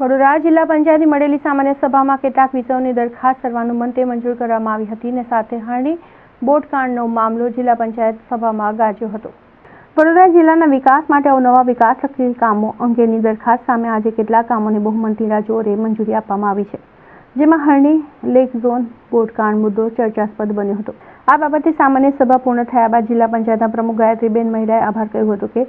વડોદરા જિલ્લા પંચાયતની મળેલી સામાન્ય સભામાં કેટલાક વિષયોની દરખાસ્ત કરવાનું મંતે મંજૂર કરવામાં આવી હતી અને સાથે હારણી બોટકાંડનો મામલો જિલ્લા પંચાયત સભામાં ગાજ્યો હતો. વડોદરા જિલ્લાના વિકાસ માટે અવનવા વિકાસલક્ષી કામો અંગેની દરખાસ્ત સામે આજે કેટલાક કામોને બહુમતીના જોરે મંજૂરી આપવામાં આવી છે. જેમાં હરણી લેક ઝોન, બોટકાંડ મુદ્દો ચર્ચાસ્પદ બન્યો હતો. આ બાબતે સામાન્ય સભા પૂર્ણ થયા બાદ જિલ્લા પંચાયતના પ્રમુખ ગાયત્રીબેન મહિડાએ આભાર કહ્યું હતું કે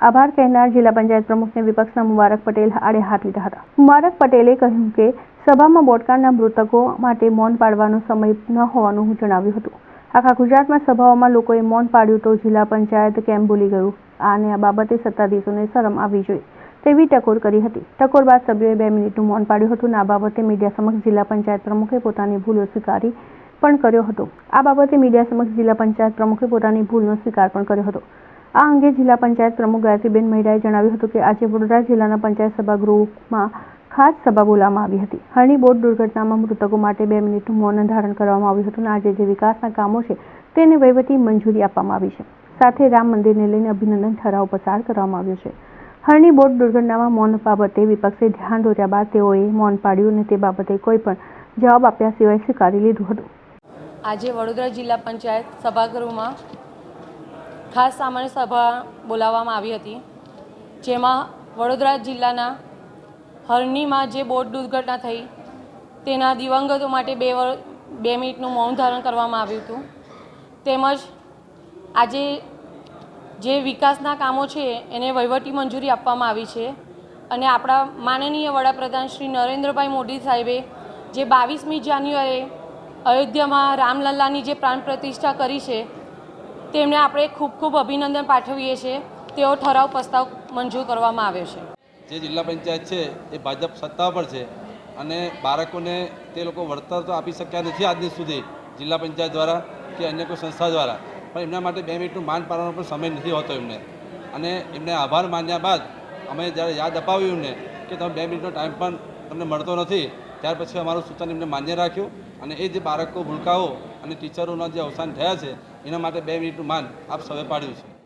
આભાર કહેનાર જિલ્લા પંચાયત પ્રમુખને વિપક્ષના મુબારક પટેલ આડે હાથ લીધા હતા. મુબારક પટેલે કહ્યું કે, સભામાં બોટકાંડના મૃતકો માટે મૌન પાડવાનો સમય ન હોવાનું જણાવ્યું હતું. આખા ગુજરાતમાં સભાઓમાં લોકોએ મૌન પાડ્યું તો જિલ્લા પંચાયત કેમ ભૂલી ગયું? આને આ બાબતે સત્તાધીશોને શરમ આવવી જોઈએ. તેવી ટકોર કરી હતી. ટકોર બાદ સભ્યોએ બે મિનિટનું મૌન પાડ્યું હતું અને આ બાબતે મીડિયા સમક્ષ જિલ્લા પંચાયત પ્રમુખે પોતાની ભૂલો સ્વીકારી પણ કર્યો હતો. આ બાબતે મીડિયા સમક્ષ જિલ્લા પંચાયત પ્રમુખે પોતાની ભૂલનો સ્વીકાર પણ કર્યો હતો. આ અંગે જિલ્લા પંચાયત પ્રમુખ ગાયત્રીબેન મહેડાએ જણાવ્યું હતું કે આજે વડોદરા જિલ્લાના પંચાયત સભાગૃહમાં ખાસ સભા બોલાવવામાં આવી હતી. હરણી બોટ દુર્ઘટનામાં મૃતકો માટે બે મિનિટનું મૌન ધારણ કરવામાં આવ્યું હતું અને આજે જે વિકાસના કામો છે તેને વહીવટી મંજૂરી આપવામાં આવી છે. સાથે રામ મંદિરને લઈને અભિનંદન ઠરાવ પસાર કરવામાં આવ્યો છે. હરણી બોટ દુર્ઘટનામાં મૌન બાબતે વિપક્ષે ધ્યાન દોર્યા બાદ તેઓએ મૌન પાડ્યું અને તે બાબતે કોઈ પણ જવાબ આપ્યા સિવાય સ્વીકારી લીધું હતું. આજે વડોદરા જિલ્લા પંચાયત સભાગૃહમાં ખાસ સામાન્ય સભા બોલાવવામાં આવી હતી, જેમાં વડોદરા જિલ્લાના હરણીમાં જે બોટ દુર્ઘટના થઈ, તેના દિવંગતો માટે બે વર, બે મિનિટનું મૌન ધારણ કરવામાં આવ્યું હતું. તેમજ આજે જે વિકાસના કામો છે, એને વહીવટી મંજૂરી આપવામાં આવી છે. અને આપણા માનનીય વડાપ્રધાન શ્રી નરેન્દ્રભાઈ મોદી સાહેબે જે બાવીસમી જાન્યુઆરીએ અયોધ્યામાં રામલલ્લાની જે પ્રાણ પ્રતિષ્ઠા કરી છે તેમને આપણે ખૂબ ખૂબ અભિનંદન પાઠવીએ છીએ. તેઓ ઠરાવ પ્રસ્તાવ મંજૂર કરવામાં આવ્યો છે. જે જિલ્લા પંચાયત છે, એ ભાજપ સત્તા પર છે અને બાળકોને તે લોકો વળતર તો આપી શક્યા નથી આજની સુધી જિલ્લા પંચાયત દ્વારા કે અન્ય કોઈ સંસ્થા દ્વારા. પણ એમના માટે બે મિનિટનું માન પાડવાનો પણ સમય નથી હોતો એમને. અને એમને આભાર માન્યા બાદ અમે જ્યારે યાદ અપાવ્યું એમને કે તમે બે મિનિટનો ટાઈમ પણ તમને મળતો નથી, ત્યાર પછી અમારું સૂચન એમને માન્ય રાખ્યું. અને એ જે બાળકો, ભૂલકાઓ અને ટીચરોના જે અવસાન થયા છે એના માટે બે મિનિટનું માન આપ સૌએ પાડ્યું છે.